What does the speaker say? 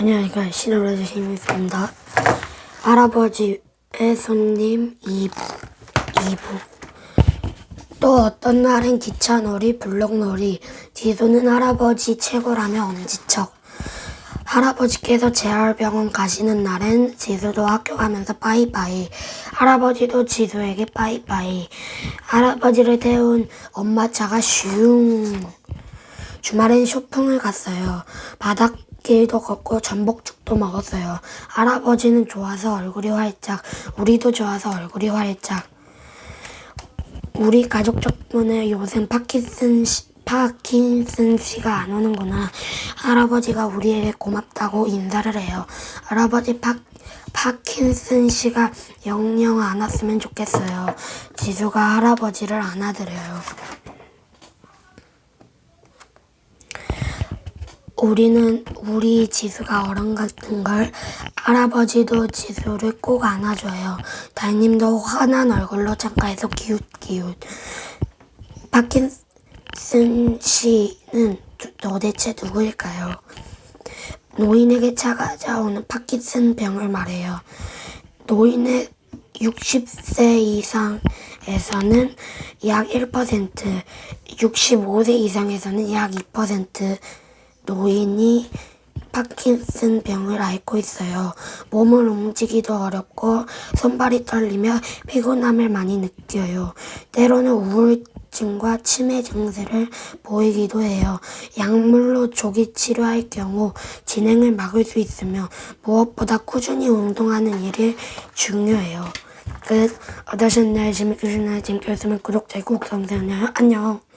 안녕하십니까 신호를 주시겠습니다. 할아버지의 손님 2부, 2부. 또 어떤 날은 기차놀이, 블록놀이, 지수는 할아버지 최고라며 엄지척. 할아버지께서 재활병원 가시는 날엔 지수도 학교 가면서 빠이빠이. 할아버지도 지수에게 빠이빠이. 할아버지를 태운 엄마 차가 슝. 주말엔 쇼핑을 갔어요. 바닷 길도 걷고 전복죽도 먹었어요. 할아버지는 좋아서 얼굴이 활짝, 우리도 좋아서 얼굴이 활짝. 우리 가족 덕분에 요새 파킨슨 씨, 파킨슨 씨가 안 오는구나. 할아버지가 우리에게 고맙다고 인사를 해요. 할아버지 파, 파킨슨 씨가 영영 안 왔으면 좋겠어요. 지수가 할아버지를 안아드려요. 우리는 우리 지수가 어른 같은 걸 할아버지도 지수를 꼭 안아줘요. 달님도 환한 얼굴로 창가에서 기웃기웃. 파킨슨 씨는 도- 도대체 누구일까요? 노인에게 찾아오는 파킨슨 병을 말해요. 노인의 60세 이상에서는 약 1%, 65세 이상에서는 약 2% 노인이 파킨슨 병을 앓고 있어요. 몸을 움직이기도 어렵고 손발이 떨리며 피곤함을 많이 느껴요. 때로는 우울증과 치매 증세를 보이기도 해요. 약물로 조기 치료할 경우 진행을 막을 수 있으며 무엇보다 꾸준히 운동하는 일이 중요해요. 끝. 어떠셨나요? 재밌게 봤으면 구독, 좋아요 꼭 부탁드려요. 안녕.